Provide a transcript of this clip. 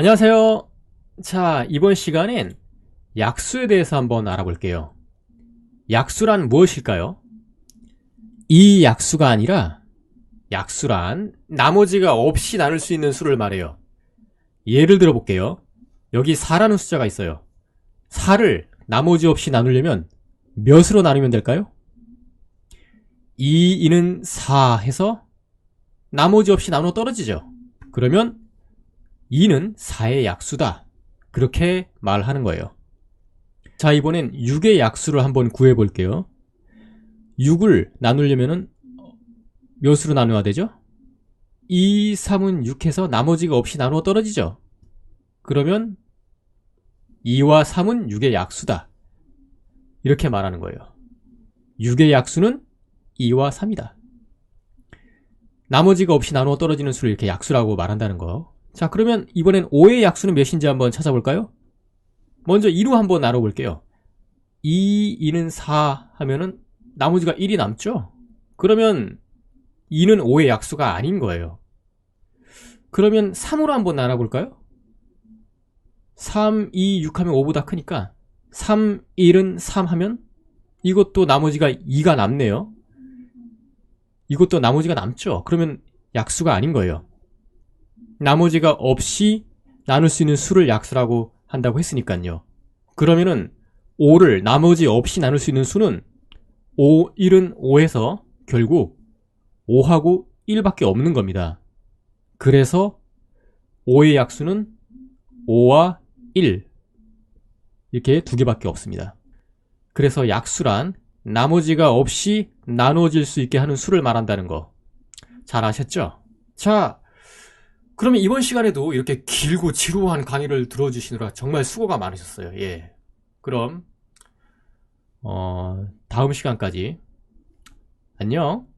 안녕하세요. 자, 이번 시간엔 약수에 대해서 한번 알아볼게요. 약수란 무엇일까요? 이 약수가 아니라 약수란 나머지가 없이 나눌 수 있는 수를 말해요. 예를 들어 볼게요. 여기 4라는 숫자가 있어요. 4를 나머지 없이 나누려면 몇으로 나누면 될까요? 2, 2는 4 해서 나머지 없이 나눠 떨어지죠. 그러면 2는 4의 약수다. 그렇게 말하는 거예요. 자, 이번엔 6의 약수를 한번 구해 볼게요. 6을 나누려면은 몇으로 나누어야 되죠? 2, 3은 6해서 나머지가 없이 나누어 떨어지죠. 그러면 2와 3은 6의 약수다. 이렇게 말하는 거예요. 6의 약수는 2와 3이다. 나머지가 없이 나누어 떨어지는 수를 이렇게 약수라고 말한다는 거. 자, 그러면 이번엔 5의 약수는 몇인지 한번 찾아볼까요? 먼저 2로 한번 나눠볼게요. 2, 2는 4 하면은 나머지가 1이 남죠? 그러면 2는 5의 약수가 아닌 거예요. 그러면 3으로 한번 나눠볼까요? 3, 2, 6 하면 5보다 크니까 3, 1은 3 하면 이것도 나머지가 2가 남네요. 이것도 나머지가 남죠? 그러면 약수가 아닌 거예요. 나머지가 없이 나눌 수 있는 수를 약수라고 한다고 했으니까요. 그러면은 5를 나머지 없이 나눌 수 있는 수는 5, 1은 5에서 결국 5하고 1밖에 없는 겁니다. 그래서 5의 약수는 5와 1 이렇게 두 개밖에 없습니다. 그래서 약수란 나머지가 없이 나눠질 수 있게 하는 수를 말한다는 거. 잘 아셨죠? 자, 그러면 이번 시간에도 이렇게 길고 지루한 강의를 들어주시느라 정말 수고가 많으셨어요. 예. 그럼, 어, 다음 시간까지 안녕.